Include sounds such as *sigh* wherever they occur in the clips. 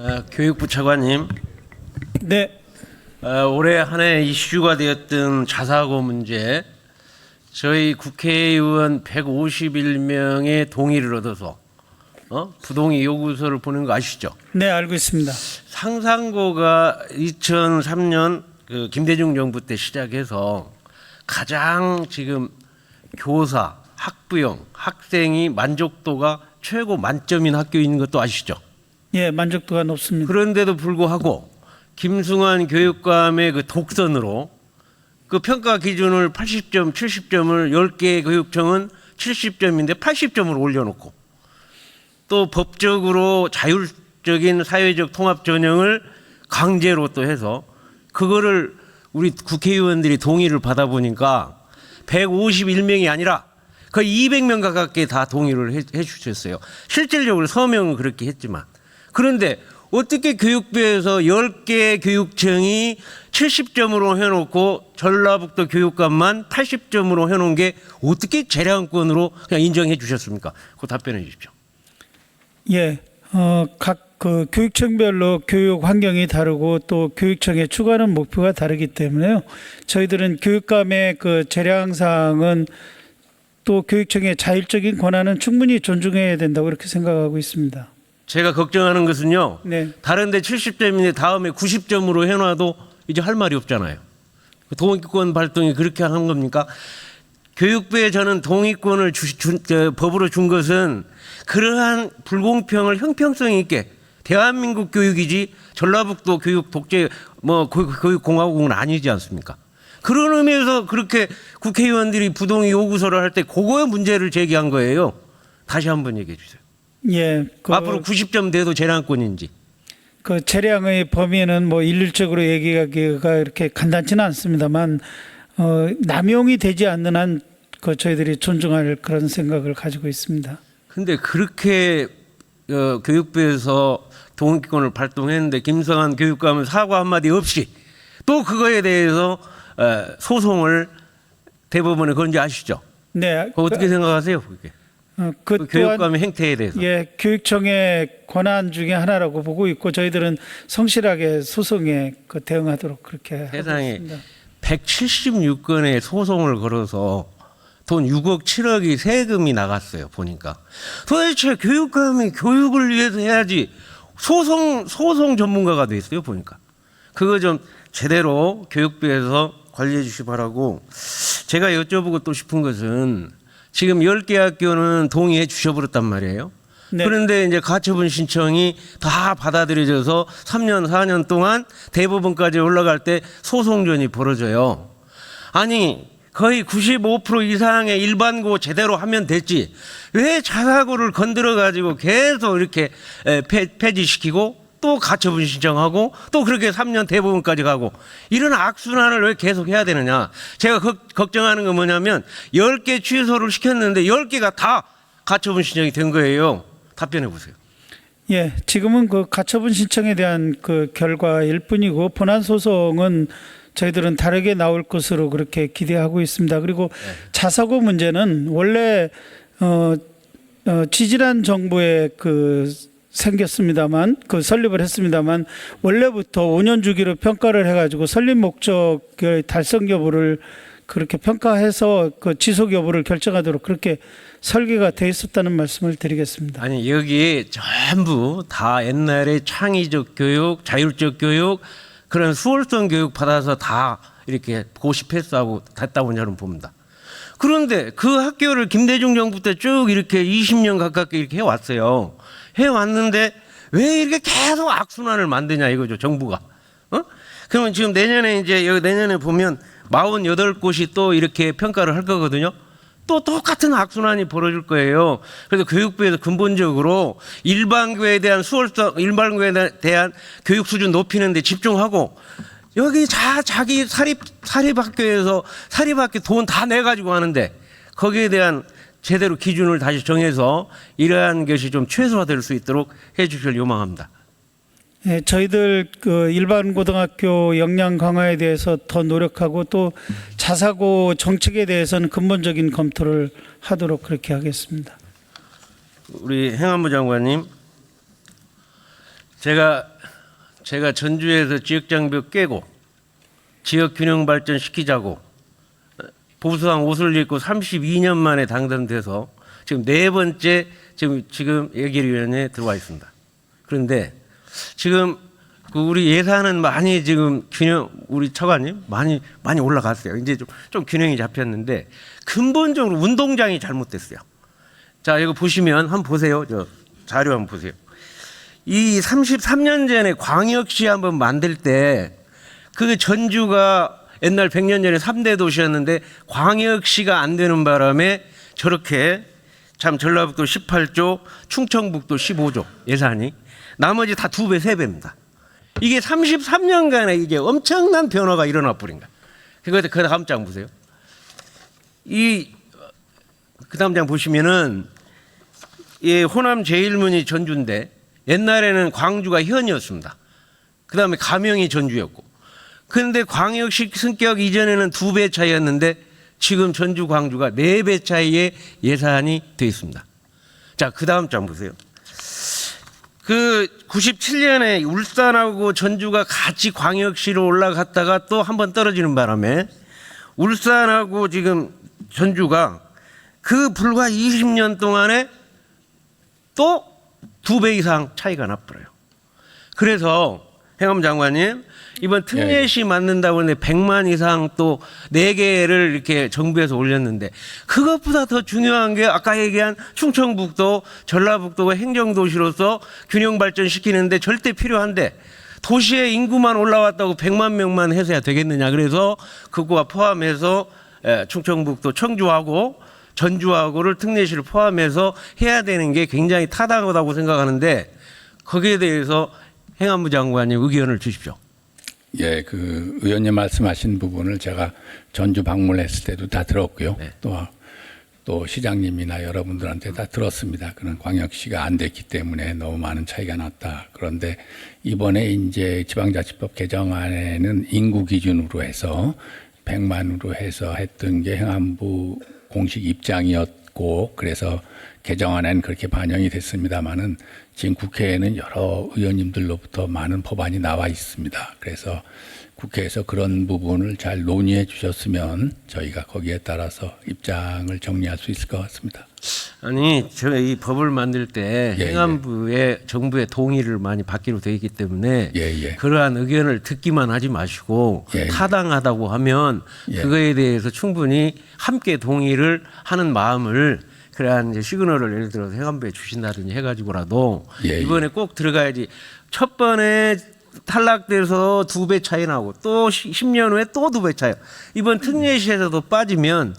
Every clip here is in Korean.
어, 교육부 차관님, 네, 어, 올해 한 해 이슈가 되었던 자사고 문제, 저희 국회의원 151명의 동의를 얻어서 어? 부동의 요구서를 보낸 거 아시죠? 네 알고 있습니다. 상상고가 2003년 그 김대중 정부 때 시작해서 가장 지금 교사, 학부형, 학생이 만족도가 최고 만점인 학교인 것도 아시죠? 예, 만족도가 높습니다. 그런데도 불구하고 김승환 교육감의 그 독선으로 그 평가 기준을 80점, 70점을 10개 교육청은 70점인데 80점을 올려놓고 또 법적으로 자율적인 사회적 통합 전형을 강제로 또 해서 그거를 우리 국회의원들이 동의를 받아 보니까 151명이 아니라 거의 200명 가깝게 다 동의를 해, 해 주셨어요. 실질적으로 서명은 그렇게 했지만 그런데 어떻게 교육부에서 10개 교육청이 70점으로 해놓고 전라북도 교육감만 80점으로 해놓은 게 어떻게 재량권으로 그냥 인정해 주셨습니까? 그 답변해 주십시오. 예, 어, 각 그 교육청별로 교육 환경이 다르고 또 교육청에 추구하는 목표가 다르기 때문에요. 저희들은 교육감의 그 재량상은 또 교육청의 자율적인 권한은 충분히 존중해야 된다고 그렇게 생각하고 있습니다. 제가 걱정하는 것은요. 네, 다른데 70점인데 다음에 90점으로 해놔도 이제 할 말이 없잖아요. 동의권 발동이 그렇게 한 겁니까? 교육부에 저는 동의권을 주, 주, 저, 법으로 준 것은 그러한 불공평을 형평성 있게 대한민국 교육이지 전라북도 교육 독재 뭐 교- 교육공화국은 아니지 않습니까? 그런 의미에서 그렇게 국회의원들이 부동의 요구서를 할 때 그거의 문제를 제기한 거예요. 다시 한번 얘기해 주세요. 예, 그, 앞으로 90점 돼도 재량권인지. 그 재량의 범위는 뭐 일률적으로 얘기하기가 이렇게 간단치는 않습니다만 어, 남용이 되지 않는 한 그 저희들이 존중할 그런 생각을 가지고 있습니다. 근데 그렇게 어, 교육부에서 동의권을 발동했는데 김성한 교육감은 사과 한마디 없이 또 그거에 대해서 어, 소송을 대법원에 건지 아시죠? 네, 그거 어떻게 생각하세요? 그게? 어, 그그 교육감의 행태에 대해서. 예, 교육청의 권한 중에 하나라고 보고 있고 저희들은 성실하게 소송에 그 대응하도록 그렇게 하고 세상에. 있습니다. 176건의 소송을 걸어서 돈 6억 7억이 세금이 나갔어요 보니까 도대체 교육감이 교육을 위해서 해야지 소송 소송 전문가가 돼 있어요 보니까 그거 좀 제대로 교육부에서 관리해 주시 바라고 제가 여쭤보고 또 싶은 것은 지금 10개 학교는 동의해 주셔버렸단 말이에요 네. 그런데 이제 가처분 신청이 다 받아들여져서 3년, 4년 동안 대법원까지 올라갈 때 소송전이 벌어져요. 아니, 거의 95% 이상의 일반고 제대로 하면 됐지. 왜 자사고를 건드려 가지고 계속 이렇게 폐지시키고 또 가처분 신청하고 또 그렇게 3년 대법원까지 가고 이런 악순환을 왜 계속 해야 되느냐. 제가 걱- 걱정하는 건 뭐냐면 10개 취소를 시켰는데 10개가 다 가처분 신청이 된 거예요. 답변해 보세요. 예, 지금은 그 가처분 신청에 대한 그 결과일 뿐이고 본안 소송은 저희들은 다르게 나올 것으로 그렇게 기대하고 있습니다. 그리고 자사고 문제는 원래 어, 어 지지난 정부에 그 생겼습니다만 그 설립을 했습니다만 원래부터 5년 주기로 평가를 해가지고 설립 목적의 달성 여부를 그렇게 평가해서 그 지속 여부를 결정하도록 그렇게 설계가 돼 있었다는 말씀을 드리겠습니다. 아니 여기 전부 다 옛날에 창의적 교육, 자율적 교육 그런 수월성 교육 받아서 다 이렇게 고시 패스하고 갔다고 저는 봅니다. 그런데 그 학교를 김대중 정부 때 쭉 이렇게 20년 가깝게 이렇게 해왔어요. 해왔는데 왜 이렇게 계속 악순환을 만드냐 이거죠 정부가. 어? 그러면 지금 내년에 이제 여기 내년에 보면 48곳이 또 이렇게 평가를 할 거거든요. 또 똑같은 악순환이 벌어질 거예요. 그래서 교육부에서 근본적으로 일반교에 대한 수월성, 일반교에 대한 교육 수준 높이는 데 집중하고 여기 자, 자기 사립, 사립학교에서 사립학교 돈 다 내가지고 하는데 거기에 대한 제대로 기준을 다시 정해서 이러한 것이 좀 최소화될 수 있도록 해 주실 요망합니다. 예, 저희들 그 일반 고등학교 역량 강화에 대해서 더 노력하고 또 자사고 정책에 대해서는 근본적인 검토를 하도록 그렇게 하겠습니다. 우리 행안부 장관님 제가 제가 전주에서 지역 장벽 깨고 지역 균형 발전 시키자고 보수한 옷을 입고 32년 만에 당선돼서 지금 네 번째 지금 지금 예결위원회에 들어와 있습니다. 그런데 지금 그 우리 예산은 많이 지금 균형 우리 처관님 많이 많이 올라갔어요. 이제 좀, 좀 균형이 잡혔는데 근본적으로 운동장이 잘못됐어요. 자 이거 보시면 한번 보세요. 저 자료 한번 보세요. 이 33년 전에 광역시 한번 만들 때 그 전주가 옛날 100년 전에 3대 도시였는데 광역시가 안 되는 바람에 저렇게 참 전라북도 18조, 충청북도 15조 예산이 나머지 다 두 배, 세 배입니다. 이게 33년간에 이게 엄청난 변화가 일어나 버린 거야. 그거 그 다음 장 보세요. 이 그 다음 장 보시면은 이 호남 제일문이 전주인데 옛날에는 광주가 현이었습니다. 그 다음에 가명이 전주였고. 그런데 광역시 승격 이전에는 두 배 차이였는데 지금 전주 광주가 네 배 차이의 예산이 돼 있습니다. 자, 그 다음 장 보세요. 그 97년에 울산하고 전주가 같이 광역시로 올라갔다가 또 한 번 떨어지는 바람에 울산하고 지금 전주가 그 불과 20년 동안에 또 두 배 이상 차이가 나버려요. 그래서 행엄 장관님 이번 특례시 맞는다고 하는데 100만 이상 또 4개를 이렇게 정부에서 올렸는데 그것보다 더 중요한 게 아까 얘기한 충청북도 전라북도가 행정도시로서 균형 발전시키는데 절대 필요한데 도시의 인구만 올라왔다고 100만 명만 해서야 되겠느냐 그래서 그거와 포함해서 에, 충청북도 청주하고 전주하고를 특례시를 포함해서 해야 되는 게 굉장히 타당하다고 생각하는데 거기에 대해서 행안부 장관님 의견을 주십시오. 예, 그 의원님 말씀하신 부분을 제가 전주 방문했을 때도 다 들었고요. 네. 또, 또 시장님이나 여러분들한테 다 들었습니다. 그런 광역시가 안 됐기 때문에 너무 많은 차이가 났다. 그런데 이번에 이제 지방자치법 개정안에는 인구 기준으로 해서 100만으로 해서 했던 게 행안부 공식 입장이었고 그래서 개정안에는 그렇게 반영이 됐습니다마는 지금 국회에는 여러 의원님들로부터 많은 법안이 나와 있습니다. 그래서 국회에서 그런 부분을 잘 논의해 주셨으면 저희가 거기에 따라서 입장을 정리할 수 있을 것 같습니다. 아니 이 법을 만들 때 예, 행안부의 정부의 동의를 많이 받기로 되어 있기 때문에 예, 예. 그러한 의견을 듣기만 하지 마시고 예, 예. 타당하다고 하면 예. 그거에 대해서 충분히 함께 동의를 하는 마음을 그러한 이제 시그널을 예를 들어서 행안부에 주신다든지 해가지고라도 예, 예. 이번에 꼭 들어가야지 첫 번에 탈락돼서 두 배 차이 나고 또 10년 후에 또 두 배 차이 이번 특례시에서도 빠지면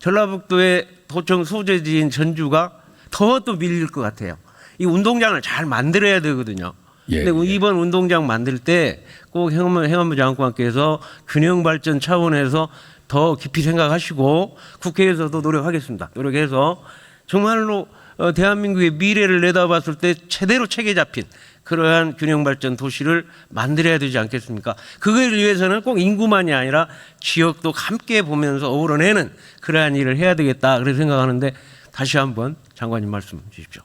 전라북도의 도청 소재지인 전주가 더 또 밀릴 것 같아요. 이 운동장을 잘 만들어야 되거든요. 예, 근데 예. 이번 운동장 만들 때 꼭 행안부, 행안부 장관께서 균형 발전 차원에서 더 깊이 생각하시고 국회에서도 노력하겠습니다. 노력해서 정말로 어, 대한민국의 미래를 내다봤을 때 제대로 체계 잡힌 그러한 균형 발전 도시를 만들어야 되지 않겠습니까? 그걸 위해서는 꼭 인구만이 아니라 지역도 함께 보면서 어우러내는 그러한 일을 해야 되겠다 그렇게 생각하는데 다시 한번 장관님 말씀 주십시오.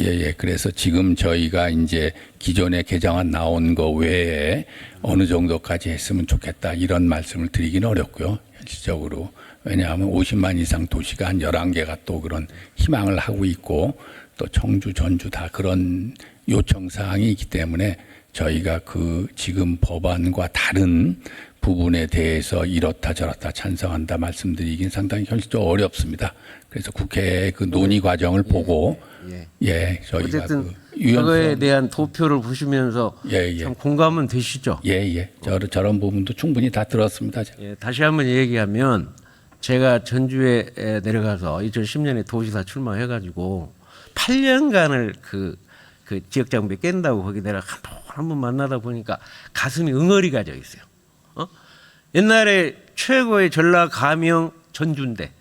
예, 예. 그래서 지금 저희가 이제 기존에 개정안 나온 거 외에 어느 정도까지 했으면 좋겠다 이런 말씀을 드리기는 어렵고요. 현실적으로. 왜냐하면 50만 이상 도시가 한 11개가 또 그런 희망을 하고 있고 또 청주, 전주 다 그런 요청 사항이 있기 때문에 저희가 그 지금 법안과 다른 부분에 대해서 이렇다 저렇다 찬성한다 말씀드리긴 상당히 현실적으로 어렵습니다. 그래서 국회 그 논의 과정을 보고 예. 예, 저희가 어쨌든 그 그거에 유연성 대한 도표를 보시면서 예, 예. 참 공감은 되시죠? 예, 예. 저, 저런 부분도 충분히 다 들었습니다. 제가. 예, 다시 한번 얘기하면 제가 전주에 에, 내려가서 2010년에 도지사 출마해가지고 8년간을 그, 그 지역 장부에 깬다고 거기 내가 한 번번 만나다 보니까 가슴이 응어리가 져 있어요. 어? 옛날에 최고의 전라 가명 전주인데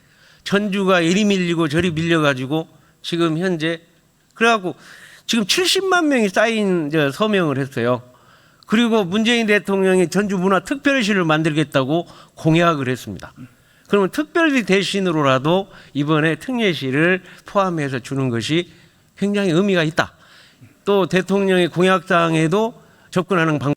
전주가 이리 밀리고 저리 밀려가지고 지금 현재 그래갖고 지금 70만 명이 쌓인 저 서명을 했어요. 그리고 문재인 대통령이 전주 문화 특별시를 만들겠다고 공약을 했습니다. 그러면 특별시 대신으로라도 이번에 특례시를 포함해서 주는 것이 굉장히 의미가 있다. 또 대통령의 공약사항에도 접근하는 방법.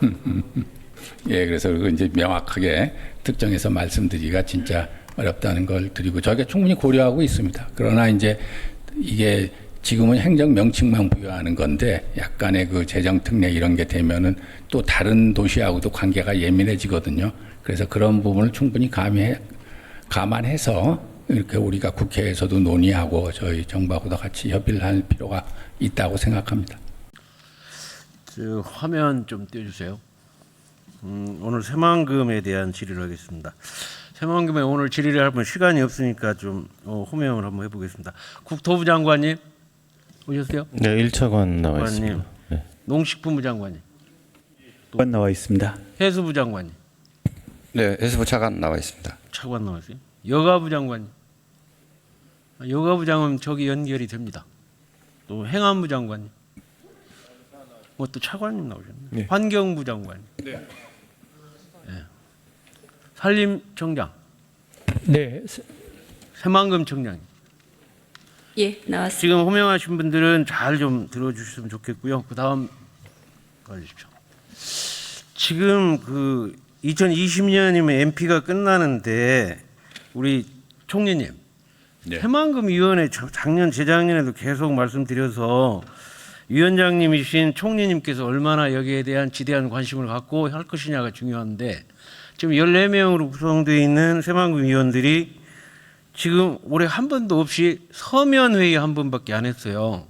*laughs* 예, 그래서 그 이제 명확하게 특정해서 말씀드리기가 진짜 어렵다는 걸 드리고 저희가 충분히 고려하고 있습니다. 그러나 이제 이게 지금은 행정 명칭만 부여하는 건데 약간의 그 재정 특례 이런 게 되면은 또 다른 도시하고도 관계가 예민해지거든요. 그래서 그런 부분을 충분히 감해 감안해서 이렇게 우리가 국회에서도 논의하고 저희 정부하고도 같이 협의를 할 필요가 있다고 생각합니다. 저 화면 좀 띄워주세요. 음, 오늘 새만금에 대한 질의를 하겠습니다. 새만금에 오늘 질의를 하면 시간이 없으니까 좀 어, 호명을 한번 해보겠습니다. 국토부 장관님 오셨어요? 네, 1차관 나와 있습니다. 네. 농식품부 장관님, 관 나와 있습니다. 해수부 장관님, 네, 해수부 차관 나와 있습니다. 차관 나왔어요. 여가부 장관님, 아, 여가부 장은 저기 연결이 됩니다. 또 행안부 장관님, 뭐또 차관님 나오셨네. 네. 환경부 장관님, 예. 산림청장, 네, 새만금 청장님. 예, 나왔습니다. 지금 호명하신 분들은 잘 좀 들어주셨으면 좋겠고요. 그 다음 가주십시오. 지금 그 2020년이면 MP가 끝나는데 우리 총리님 새만금 위원회 저- 작년 재작년에도 계속 말씀드려서 위원장님이신 총리님께서 얼마나 여기에 대한 지대한 관심을 갖고 할 것이냐가 중요한데 지금 14명으로 구성되어 있는 새만금 위원들이 지금 올해 한 번도 없이 서면 회의 한 번밖에 안 했어요.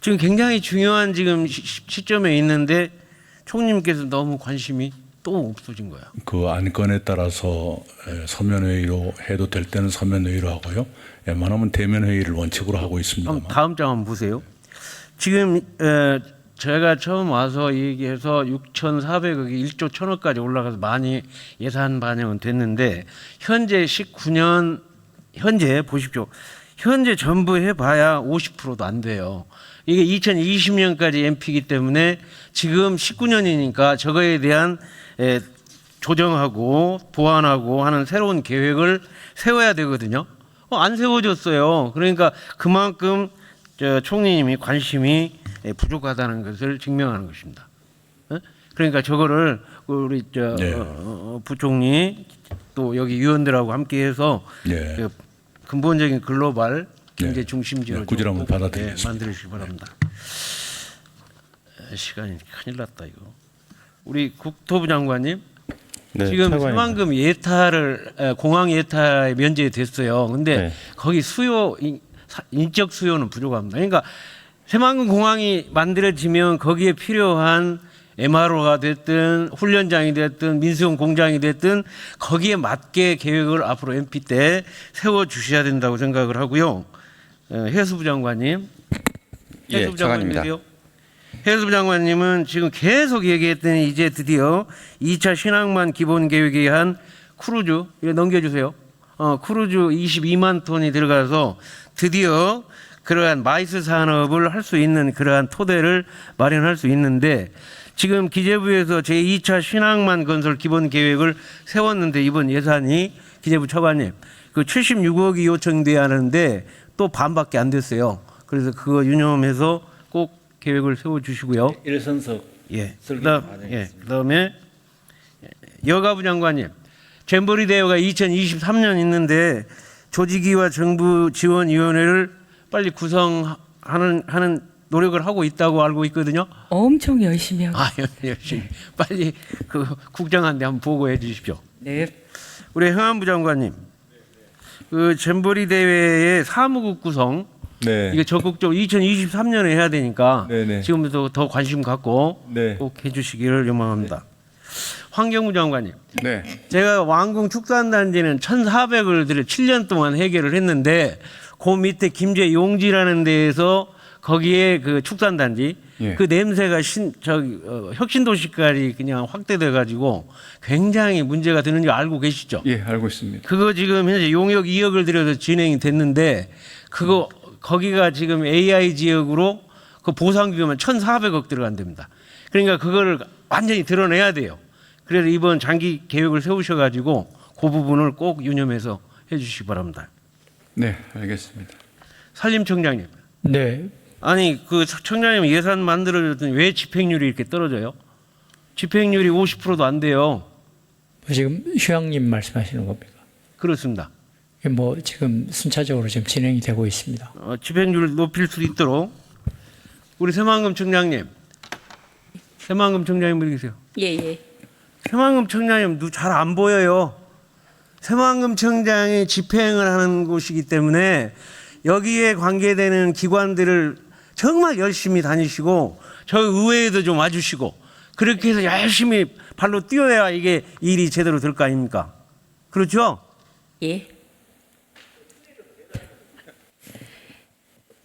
지금 굉장히 중요한 지금 시- 시점에 있는데 총리님께서 너무 관심이 또 없어진 거야. 그 안건에 따라서 에, 서면 회의로 해도 될 때는 서면 회의로 하고요. 웬만하면 대면 회의를 원칙으로 하고 있습니다만. 한번 다음 장 한번 보세요. 지금 에, 제가 처음 와서 얘기해서 6,400억이 1조 1,000억까지 올라가서 많이 예산 반영은 됐는데 현재 19년 현재 보십시오. 현재 전부 해봐야 50%도 안 돼요. 이게 2020년까지 MP이기 때문에 지금 19년이니까 저거에 대한 에, 조정하고 보완하고 하는 새로운 계획을 세워야 되거든요. 어, 안 세워졌어요. 그러니까 그만큼 저 총리님이 관심이 에, 부족하다는 것을 증명하는 것입니다. 어? 그러니까 저거를 우리 저 네. 어, 어, 부총리 또 여기 위원들하고 함께해서 네. 그 근본적인 글로벌 경제 네. 중심지로 네, 한번 꼭, 받아들이겠습니다. 예, 만들어 주시기 바랍니다. 에, 시간이 큰일 났다 이거. 우리 국토부 장관님 네, 지금 차관입니다. 새만금 예타를 에, 공항 예타에 면제됐어요. 근데 네. 거기 수요 인적 수요는 부족합니다. 그러니까 새만금 공항이 만들어지면 거기에 필요한 MRO가 됐든 훈련장이 됐든 민수용 공장이 됐든 거기에 맞게 계획을 앞으로 MP 때 세워 주셔야 된다고 생각을 하고요. 에, 해수부 장관님, 예, 해수부 차관입니다. 장관님이세요? 해수부 장관님은 지금 계속 얘기했더니 이제 드디어 2차 신항만 기본 계획에 한 크루즈 넘겨주세요. 어, 크루즈 22만 톤이 들어가서 드디어 그러한 마이스 산업을 할 수 있는 그러한 토대를 마련할 수 있는데 지금 기재부에서 제2차 신항만 건설 기본 계획을 세웠는데 이번 예산이 기재부 차관님 그 76억이 요청돼야 하는데 또 반밖에 안 됐어요. 그래서 그거 유념해서 꼭 계획을 세워 주시고요. 일선석 예. 설계 그다음. 예. 그다음에 여가부 장관님. 잼버리 대회가 2023년 있는데 조직위와 정부 지원 위원회를 빨리 구성하는 하는 노력을 하고 있다고 알고 있거든요. 엄청 열심히 하고. 아, 열심히 빨리 그 국장한테 한번 보고해 주십시오. 네. 우리 행안부 장관님. 그 잼버리 대회의 사무국 구성 네. 이게 적극적으로 2023년에 해야 되니까 네네. 지금부터 더 관심 갖고 네. 꼭 해주시기를 요망합니다. 환경부 장관님, 네, 제가 왕궁 축산단지는 1,400을 들여 7년 동안 해결을 했는데 그 밑에 김제 용지라는 데에서 거기에 그 축산단지 예. 그 냄새가 신 저기 어, 혁신도시까지 그냥 확대돼 가지고 굉장히 문제가 되는 지 알고 계시죠? 예, 알고 있습니다. 그거 지금 현재 용역 2억을 들여서 진행이 됐는데 그거 거기가 지금 AI 지역으로 그 보상 비용만 1,400억 들어간답니다. 그러니까 그거를 완전히 드러내야 돼요. 그래서 이번 장기 계획을 세우셔 가지고 그 부분을 꼭 유념해서 해 주시기 바랍니다. 네, 알겠습니다. 산림청장님, 네. 아니 그 청장님 예산 만들어줬더니 왜 집행률이 이렇게 떨어져요? 집행률이 50%도 안 돼요. 지금 휴양님 말씀하시는 겁니까? 그렇습니다. 뭐 지금 순차적으로 지금 진행이 되고 있습니다. 어, 집행률을 높일 수 있도록 우리 새만금 청장님, 새만금 청장님 어디 계세요? 예, 예. 새만금 청장님 잘안 보여요. 새만금 청장이 집행을 하는 곳이기 때문에 여기에 관계되는 기관들을 정말 열심히 다니시고 저희 의회에도 좀 와주시고 그렇게 해서 열심히 발로 뛰어야 이게 일이 제대로 될 거 아닙니까? 그렇죠? 예.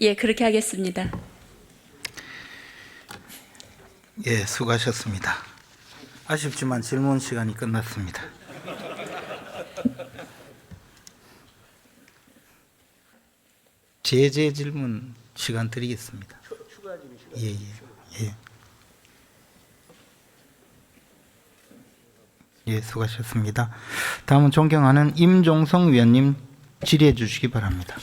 예, 그렇게 하겠습니다. 예, 수고하셨습니다. 아쉽지만 질문 시간이 끝났습니다. *laughs* 제재 질문 시간 드리겠습니다. 예, 예, 예. 예, 수고하셨습니다. 다음은 존경하는 임종성 위원님 질의해 주시기 바랍니다.